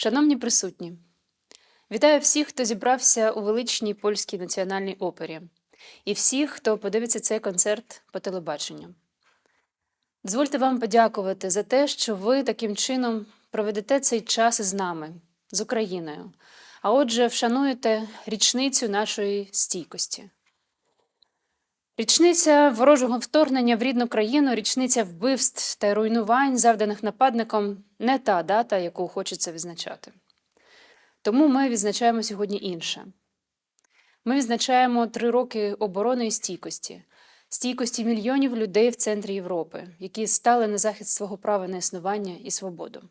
Шановні присутні, вітаю всіх, хто зібрався у величній польській національній опері, і всіх, хто подивиться цей концерт по телебаченню. Дозвольте вам подякувати за те, що ви таким чином проведете цей час із нами, з Україною, а отже, вшануєте річницю нашої стійкості. Річниця ворожого вторгнення в рідну країну, річниця вбивств та руйнувань, завданих нападником, не та дата, яку хочеться відзначати. Тому ми відзначаємо сьогодні інше. Ми відзначаємо три роки оборони і стійкості, стійкості мільйонів людей в центрі Європи, які стали на захист свого права на існування і свободу.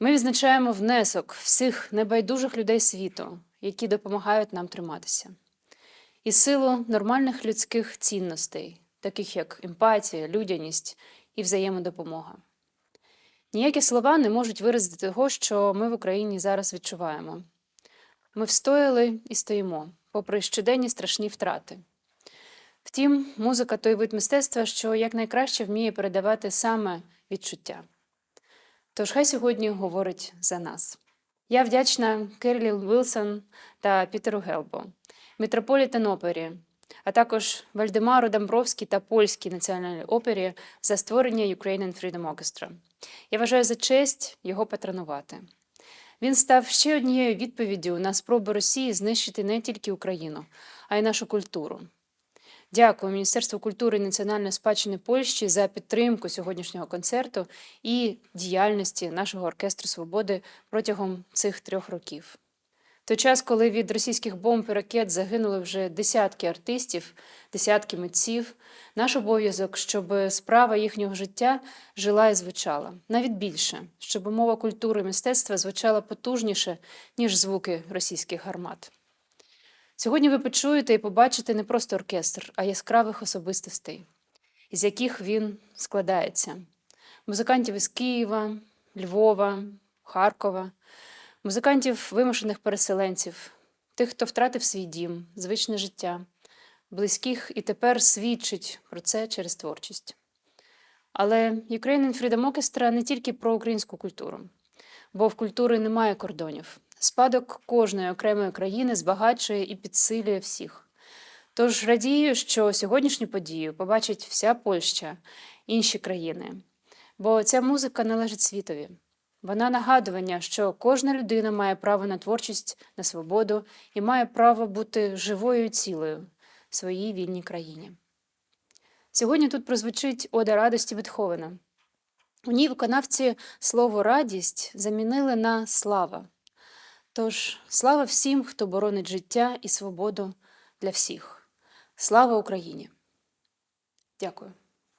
Ми відзначаємо внесок всіх небайдужих людей світу, які допомагають нам триматися і силу нормальних людських цінностей, таких як емпатія, людяність і взаємодопомога. Ніякі слова не можуть виразити того, що ми в Україні зараз відчуваємо. Ми встояли і стоїмо, попри щоденні страшні втрати. Втім, музика той вид мистецтва, що якнайкраще вміє передавати саме відчуття. Тож хай сьогодні говорить за нас. Я вдячна Керлі Вілсон та Пітеру Гелбо, Метрополітен опері, а також Вальдемару Дамбровській та Польській національній опері за створення Ukrainian Freedom Orchestra. Я вважаю за честь його патронувати. Він став ще однією відповіддю на спроби Росії знищити не тільки Україну, а й нашу культуру. Дякую Міністерству культури і національної спадщини Польщі за підтримку сьогоднішнього концерту і діяльності нашого оркестру свободи протягом цих трьох років. Той час, коли від російських бомб і ракет загинули вже десятки артистів, десятки митців, наш обов'язок, щоб справа їхнього життя жила і звучала, навіть більше, щоб мова культури і мистецтва звучала потужніше, ніж звуки російських гармат. Сьогодні ви почуєте і побачите не просто оркестр, а яскравих особистостей, із яких він складається: музикантів із Києва, Львова, Харкова, музикантів вимушених переселенців, тих, хто втратив свій дім, звичне життя, близьких і тепер свідчить про це через творчість. Але Ukrainian Freedom Orchestra не тільки про українську культуру, бо в культури немає кордонів. Спадок кожної окремої країни збагачує і підсилює всіх. Тож радію, що сьогоднішню подію побачить вся Польща, інші країни, бо ця музика належить світові. Вона нагадування, що кожна людина має право на творчість, на свободу і має право бути живою і цілою в своїй вільній країні. Сьогодні тут прозвучить Ода радості Бетховена. У ній виконавці слово радість замінили на слава. Тож слава всім, хто боронить життя і свободу для всіх. Слава Україні! Дякую.